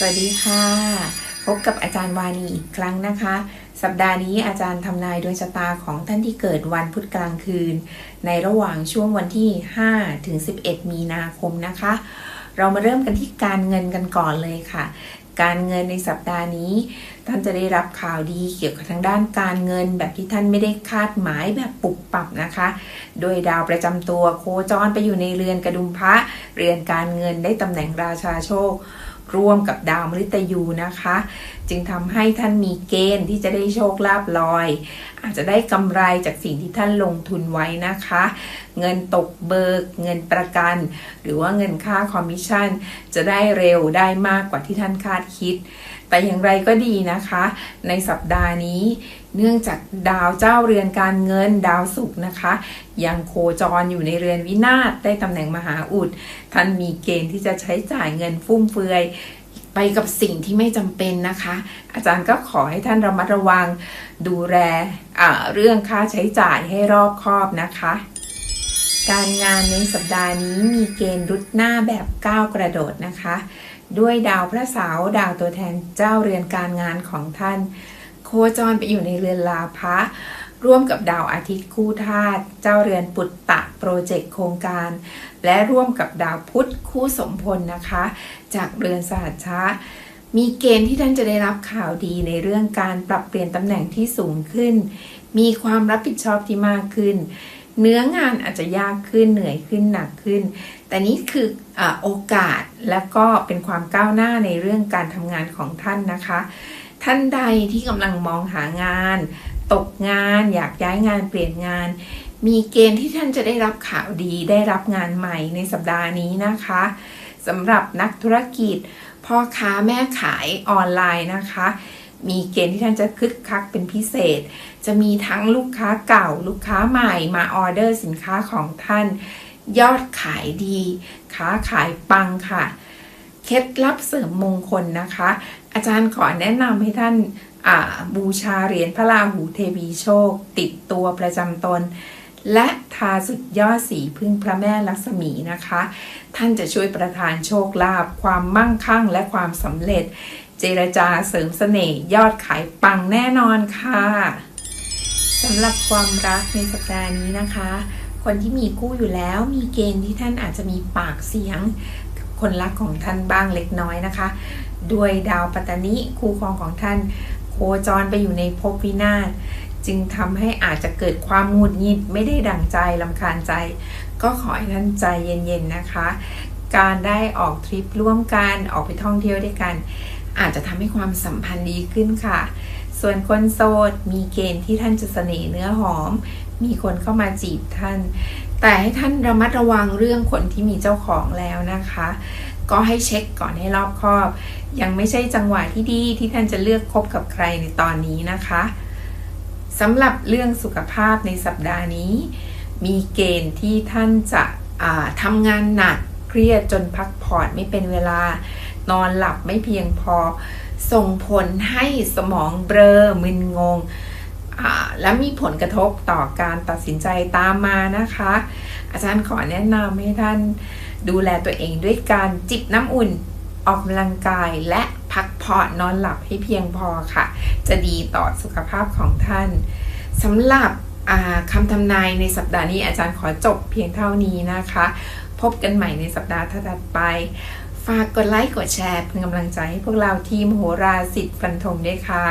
สวัสดีค่ะ พบกับอาจารย์วานีอีกครั้งนะคะ สัปดาห์นี้อาจารย์ทำนายดวงชะตาของท่านที่เกิดวันพุธกลางคืน ในระหว่างช่วงวันที่5ถึง11 มีนาคมนะคะ เรามาเริ่มกันที่การเงินกันก่อนเลยค่ะ การเงินในสัปดาห์นี้ ท่านจะได้รับข่าวดีเกี่ยวกับทางด้านการเงินแบบที่ท่านไม่ได้คาดหมายแบบปุบปับนะคะ โดยดาวประจำตัวโคจรไปอยู่ในเรือนกระดุมพระเรือนการเงินได้ตำแหน่งราชาโชค ร่วมกับดาวมฤตยูนะคะ จึงทำให้ท่านมีเกณฑ์ที่จะได้โชคลาภลอย อาจจะได้กำไรจากสิ่งที่ท่านลงทุนไว้นะคะ เงินตกเบิก เงินประกัน หรือว่าเงินค่าคอมมิชชั่น จะได้เร็วได้มากกว่าที่ท่านคาดคิด แต่อย่างไรก็ดีนะคะ ในสัปดาห์นี้ เนื่องจากดาวเจ้าเรือนการเงินดาวศุกร์นะคะ ยังโคจรอยู่ในเรือนวินาศได้ตำแหน่งมหาอุด ท่านมีเกณฑ์ที่จะใช้จ่ายเงินฟุ่มเฟือย ไปกับสิ่งที่ไม่จำเป็นนะคะ อาจารย์ก็ขอให้ท่านระมัดระวังดูแลเรื่องค่าใช้จ่ายให้รอบคอบนะคะการงานในสัปดาห์นี้มีเกณฑ์รุดหน้าแบบก้าวกระโดดนะคะ ด้วยดาวพระเสาร์ดาวตัวแทนเจ้าเรือนการงานของท่าน โคจรไปอยู่ในเรือนลาภะร่วมกับดาวอาทิตย์คู่ธาตุเจ้าเรือนปุตตะโปรเจกต์โครงการ และร่วมกับดาวพุธคู่สมพลนะคะ จากเรือนสหัชชะมีเกณฑ์ที่ท่านจะได้รับข่าวดีในเรื่องการปรับเปลี่ยนตำแหน่งที่สูงขึ้น มีความรับผิดชอบที่มากขึ้น เนื้องานอาจจะยากขึ้นเหนื่อยขึ้นหนักขึ้น แต่นี่คืออโอกาสและก็เป็นความก้าวหน้าในเรื่องการทำงานของท่านนะคะ ท่านใดที่กำลังมองหางาน ตกงานอยากย้ายงานเปลี่ยนงาน มีเกณฑ์ที่ท่านจะได้รับข่าวดีได้รับงานใหม่ในสัปดาห์นี้นะคะสำหรับนักธุรกิจ พ่อค้าแม่ขายออนไลน์นะคะ มีเกณฑ์ที่ท่านจะคึกคักเป็นพิเศษ จะมีทั้งลูกค้าเก่า ลูกค้าใหม่มาออเดอร์สินค้าของท่าน ยอดขายดี ค้าขายปังค่ะ เคล็ดลับเสริมมงคลนะคะ อาจารย์ขอแนะนำให้ท่านบูชาเหรียญพระราหูเทวีโชค ติดตัวประจำตน และทาสุดยอดสีพึ่งพระแม่ลักษมีนะคะ ท่านจะช่วยประทานโชคลาภความมั่งคั่งและความสำเร็จ เจรจาเสริมเสน่ห์ยอดขายปังแน่นอนค่ะสำหรับความรักในสัปดาห์นี้นะคะ คนที่มีคู่อยู่แล้วมีเกณฑ์ที่ท่านอาจจะมีปากเสียง คนรักของท่านบ้างเล็กน้อยนะคะ ด้วยดาวปัตตานิคู่ครองของท่าน โคจรไปอยู่ในภพวินาศจึงทำให้อาจจะเกิดความหงุดหงิดไม่ได้ดั่งใจลำคาญใจ ก็ขอให้ท่านใจเย็นๆนะคะ การได้ออกทริปร่วมกันออกไปท่องเที่ยวด้วยกัน อาจจะทำให้ความสัมพันธ์ดีขึ้นค่ะ ส่วนคนโสดมีเกณฑ์ที่ท่านจะเสน่ห์เนื้อหอม มีคนเข้ามาจีบท่าน แต่ให้ท่านระมัดระวังเรื่องคนที่มีเจ้าของแล้วนะคะ ก็ให้เช็คก่อนให้รอบคอบ ยังไม่ใช่จังหวะที่ดีที่ท่านจะเลือกคบกับใครในตอนนี้นะคะสำหรับเรื่องสุขภาพในสัปดาห์นี้ มีเกณฑ์ที่ท่านจะทำงานหนักเครียดจนพักผ่อนไม่เป็นเวลานอนหลับไม่เพียงพอ ส่งผลให้สมองเบลอมึนงง และมีผลกระทบต่อการตัดสินใจตามมานะคะ อาจารย์ขอแนะนำให้ท่านดูแลตัวเองด้วยการจิบน้ำอุ่นออกกำลังกายและพักผ่อนนอนหลับให้เพียงพอค่ะ จะดีต่อสุขภาพของท่านสำหรับคำทำนายในสัปดาห์นี้อาจารย์ขอจบเพียงเท่านี้นะคะ พบกันใหม่ในสัปดาห์ถัดไปฝากกดไลค์กดแชร์เป็นกำลังใจให้พวกเราทีมโหราสิทธิ์ฟันธงด้วยค่ะ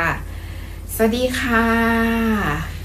สวัสดีค่ะ